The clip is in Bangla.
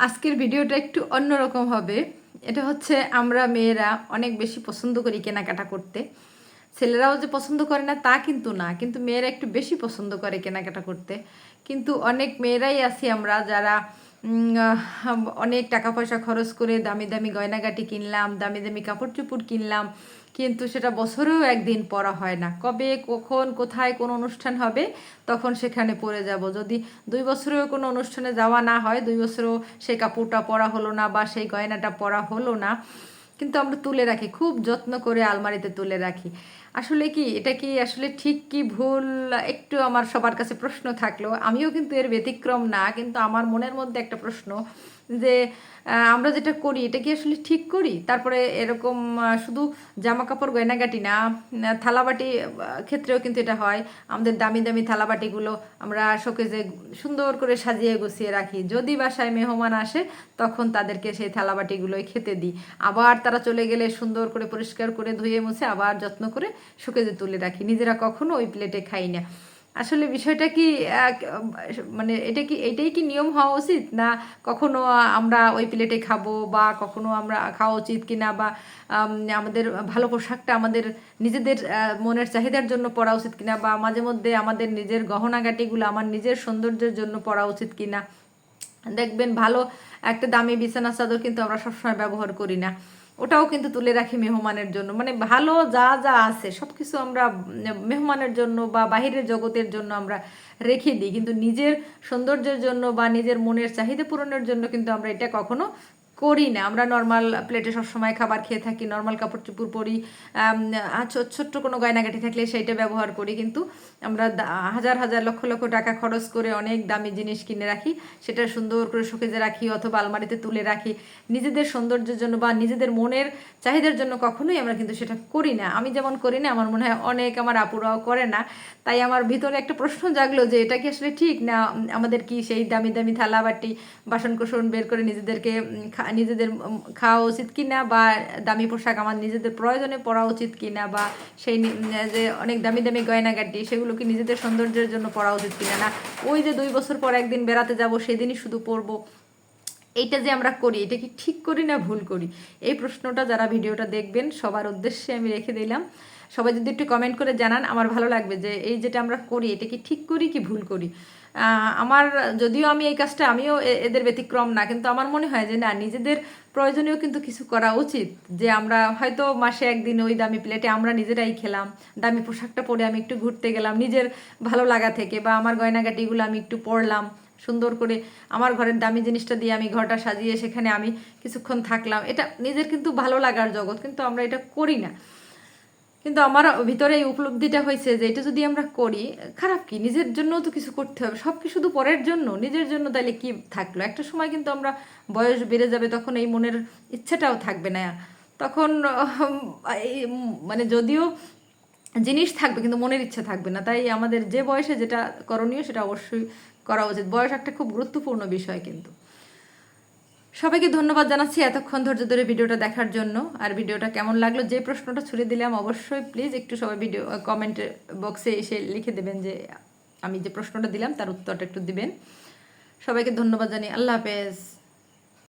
আজকের ভিডিওটা একটু অন্যরকম হবে। এটা হচ্ছে আমরা মেয়েরা অনেক বেশি পছন্দ করি কেনাকাটা করতে। ছেলেরাও যে পছন্দ করে না তা কিন্তু না, কিন্তু মেয়েরা একটু বেশি পছন্দ করে কেনাকাটা করতে। কিন্তু অনেক মেয়েরাই আছি আমরা যারা অনেক টাকা পয়সা খরচ করে দামি দামি গয়নাগাটি কিনলাম, দামি দামি কাপড় চোপড় কিনলাম, কিন্তু সেটা বছরেও একদিন পরা হয় না। কবে, কখন, কোথায় কোন অনুষ্ঠান হবে, তখন সেখানে পরে যাব। যদি দুই বছরেও কোনো অনুষ্ঠানে যাওয়া না হয়, দুই বছরেও সেই কাপড়টা পরা হলো না বা সেই গয়নাটা পরা হলো না কিন্তু আমরা তুলে রাখি, খুব যত্ন করে আলমারিতে তুলে রাখি। আসলে কি, এটা কি আসলে ঠিক কি ভুল? একটু আমার সবার কাছে প্রশ্ন থাকল। আমিও কিন্তু এর ব্যতিক্রম না, কিন্তু আমার মনের মধ্যে একটা প্রশ্ন যে আমরা যেটা করি, এটা কি আসলে ঠিক করি? তারপরে এরকম শুধু জামা কাপড় গয়নাগাটি না থালাবাটি ক্ষেত্রেও কিন্তু এটা হয়। আমাদের দামি দামি থালাবাটিগুলো আমরা শোকেজে সুন্দর করে সাজিয়ে গুছিয়ে রাখি। যদি বাসায় মেহমান আসে, তখন তাদেরকে সেই থালাবাটিগুলোই খেতে দিই। আবার তারা চলে গেলে সুন্দর করে পরিষ্কার করে ধুয়ে মুছে আবার যত্ন করে শোকেজে তুলে রাখি। নিজেরা কখনো ওই প্লেটে খাই না। আসলে বিষয়টা কি মানে এটা কি, এটাই কি নিয়ম হওয়া উচিত? না কখনো আমরা ওই প্লেটে খাব বা কখনো আমরা খাওয়া উচিত কিনা বা আমাদের ভালো পোশাকটা আমাদের নিজেদের মনের চাহিদার জন্য পরা উচিত কিনা বা মাঝে মধ্যে আমাদের নিজের গহনাগাটিগুলো আমার নিজের সৌন্দর্যের জন্য পরা উচিত কিনা। দেখবেন ভালো একটা দামি বিছানা চাদর কিন্তু আমরা সবসময় ব্যবহার করি না। ওটাও কিন্তু তুলে রাখি মেহমানের জন্য। মানে ভালো যা যা আছে সব কিছু আমরা মেহমানের জন্য বা বাহিরের জগতের জন্য আমরা রেখে দিই। কিন্তু নিজের সৌন্দর্যের জন্য বা নিজের মনের চাহিদা পূরণের জন্য কিন্তু আমরা এটা কখনো করি না। আমরা নর্মাল প্লেটে সবসময় খাবার খেয়ে থাকি নর্মাল কাপড় চোপড় পরি ছোট্ট কোনো গয়নাগাটি থাকলে সেইটা ব্যবহার করি। কিন্তু আমরা হাজার হাজার, লক্ষ লক্ষ টাকা খরচ করে অনেক দামি জিনিস কিনে রাখি, সেটা সুন্দর করে শোকেজে রাখি অথবা আলমারিতে তুলে রাখি। নিজেদের সৌন্দর্যের জন্য বা নিজেদের মনের চাহিদার জন্য কখনোই আমরা কিন্তু সেটা করি না। আমি যেমন করি না, আমার মনে হয় অনেক আমার আপুরাও করে না। তাই আমার ভিতরে একটা প্রশ্ন জাগলো যে, এটা কি আসলে ঠিক? না, আমাদের কি সেই দামি দামি থালা বাটি বাসন কোসন বের করে নিজেদেরকে নিজেদের খাওয়া উচিত কিনা বা দামি পোশাক আমার নিজেদের প্রয়োজনে পরা উচিত কিনা বা সেই যে অনেক দামি দামি গয়নাগাটি, সেগুলো কি নিজেদের সৌন্দর্যের জন্য পরা উচিত কিনা? না, ওই যে দুই বছর পর একদিন বেড়াতে যাব, সেদিনই শুধু পরবো। এইটা যে আমরা করি, এটা কি ঠিক করি না ভুল করি? এই প্রশ্নটা যারা ভিডিওটা দেখবেন, সবার উদ্দেশ্যে আমি রেখে দিলাম। সবাই যদি একটু কমেন্ট করে জানান, আমার ভালো লাগবে যে এই যেটা আমরা করি, এটা কি ঠিক করি কি ভুল করি? আমার যদিও আমি এই কাজটা আমিও এদের ব্যতিক্রম না, কিন্তু আমার মনে হয় যে না, নিজেদের প্রয়োজনীয় কিন্তু কিছু করা উচিত। যে আমরা হয়তো মাসে একদিন ওই দামি প্লেটে আমরা নিজেরাই খেলাম, দামি পোশাকটা পরে আমি একটু ঘুরতে গেলাম, নিজের ভালো লাগা থেকে বা আমার গয়নাগাটিগুলো আমি একটু পরলাম, সুন্দর করে আমার ঘরের দামি জিনিসটা দিয়ে আমি ঘরটা সাজিয়ে সেখানে আমি কিছুক্ষণ থাকলাম। এটা নিজের কিন্তু ভালো লাগার জগৎ, কিন্তু আমরা এটা করি না। কিন্তু আমার ভিতরে এই উপলব্ধিটা হয়েছে যে এটা যদি আমরা করি, খারাপ কি? নিজের জন্যও তো কিছু করতে হবে। সব কি শুধু পরের জন্য। নিজের জন্য তাহলে কি থাকল? একটা সময় কিন্তু আমরা বয়স বেড়ে যাবে, তখন এই মনের ইচ্ছাটাও থাকবে না। তখন মানে যদিও জিনিস থাকবে, কিন্তু মনের ইচ্ছা থাকবে না। তাই আমাদের যে বয়সে যেটা করণীয় সেটা অবশ্যই করা উচিত। বয়স একটা খুব গুরুত্বপূর্ণ বিষয় কিন্তু। সবাইকে ধন্যবাদ জানাচ্ছি এতক্ষণ ধৈর্য ধরে ভিডিওটা দেখার জন্য। আর ভিডিওটা কেমন লাগল, যে প্রশ্নটা ছুড়ে দিলাম, অবশ্যই প্লিজ একটু সবাই ভিডিও কমেন্ট বক্সে এসে লিখে দেবেন যে, আমি যে প্রশ্নটা দিলাম তার উত্তরটা একটু দিবেন। সবাইকে ধন্যবাদ জানি আল্লাহ হাফেজ।